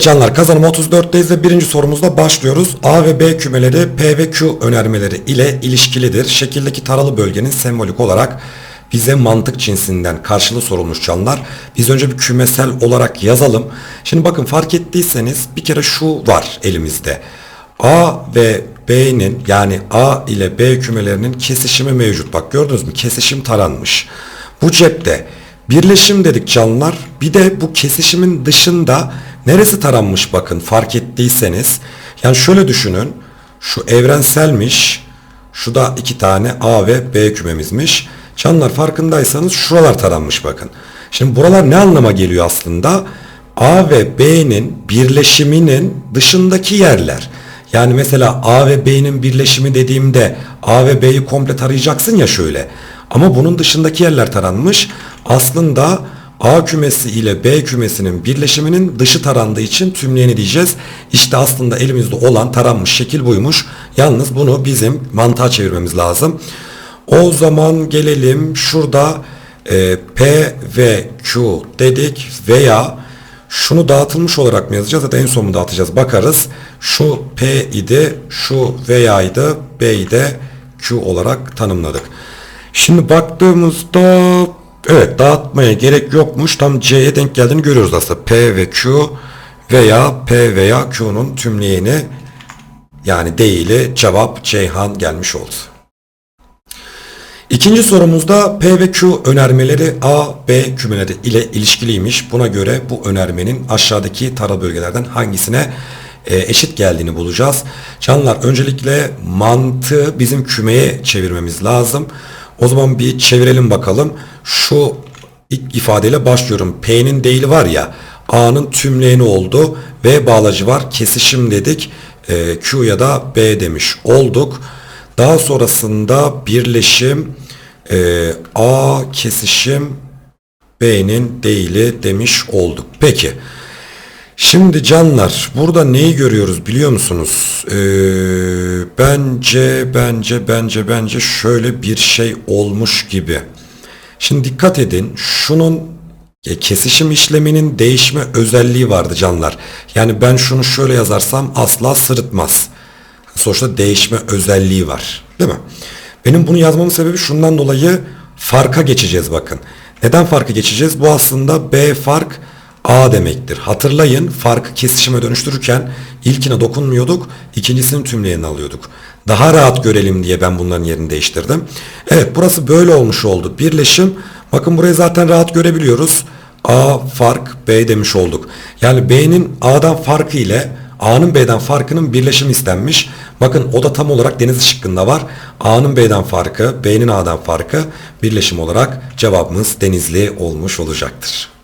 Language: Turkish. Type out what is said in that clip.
Evet canlar kazanım 34'teyiz ve birinci sorumuzla başlıyoruz. A ve B kümeleri P ve Q önermeleri ile ilişkilidir. Şekildeki taralı bölgenin sembolik olarak bize mantık cinsinden karşılığı sorulmuş canlar. Biz önce bir kümesel olarak yazalım. Şimdi bakın fark ettiyseniz bir kere şu var elimizde. A ve B'nin yani A ile B kümelerinin kesişimi mevcut. Bak gördünüz mü? Kesişim taranmış. Bu cepte birleşim dedik canlılar. Bir de bu kesişimin dışında neresi taranmış bakın fark ettiyseniz. Yani şöyle düşünün. Şu evrenselmiş. Şu da iki tane A ve B kümemizmiş. Canlar farkındaysanız şuralar taranmış bakın. Şimdi buralar ne anlama geliyor aslında? A ve B'nin birleşiminin dışındaki yerler. Yani mesela A ve B'nin birleşimi dediğimde A ve B'yi komple tarayacaksın ya şöyle. Ama bunun dışındaki yerler taranmış. Aslında A kümesi ile B kümesinin birleşiminin dışı tarandığı için tümleyeni diyeceğiz. İşte aslında elimizde olan taranmış şekil buymuş. Yalnız bunu bizim mantığa çevirmemiz lazım. O zaman gelelim şurada e, P ve Q dedik veya şunu dağıtılmış olarak mı yazacağız ya da en son mu dağıtacağız bakarız. Şu P idi, şu veya'ydı, B'yi de Q olarak tanımladık. Şimdi baktığımızda evet dağıtmaya gerek yokmuş. Tam C'ye denk geldiğini görüyoruz aslında. P ve Q veya P veya Q'nun tümleyeni yani değili cevap Ceyhan gelmiş oldu. İkinci sorumuzda P ve Q önermeleri A, B kümeleri ile ilişkiliymiş. Buna göre bu önermenin aşağıdaki tara bölgelerden hangisine e, eşit geldiğini bulacağız. Canlar öncelikle mantığı bizim kümeye çevirmemiz lazım. O zaman bir çevirelim bakalım. Şu ilk ifadeyle başlıyorum. P'nin değili var ya A'nın tümleyeni oldu. V bağlacı var. Kesişim dedik. E, Q ya da B demiş olduk. Daha sonrasında birleşim e, A kesişim B'nin değili demiş olduk. Peki. Şimdi canlar burada neyi görüyoruz biliyor musunuz? Ee, bence bence bence bence şöyle bir şey olmuş gibi. Şimdi dikkat edin şunun e, kesişim işleminin değişme özelliği vardı canlar. Yani ben şunu şöyle yazarsam asla sırıtmaz. Sonuçta değişme özelliği var. Değil mi? Benim bunu yazmamın sebebi şundan dolayı farka geçeceğiz bakın. Neden farkı geçeceğiz? Bu aslında B fark A demektir. Hatırlayın farkı kesişime dönüştürürken ilkine dokunmuyorduk, ikincisinin tümleyenini alıyorduk. Daha rahat görelim diye ben bunların yerini değiştirdim. Evet burası böyle olmuş oldu. Birleşim bakın burayı zaten rahat görebiliyoruz. A fark B demiş olduk. Yani B'nin A'dan farkı ile A'nın B'den farkının birleşimi istenmiş. Bakın o da tam olarak deniz şıkkında var. A'nın B'den farkı, B'nin A'dan farkı birleşim olarak cevabımız denizli olmuş olacaktır.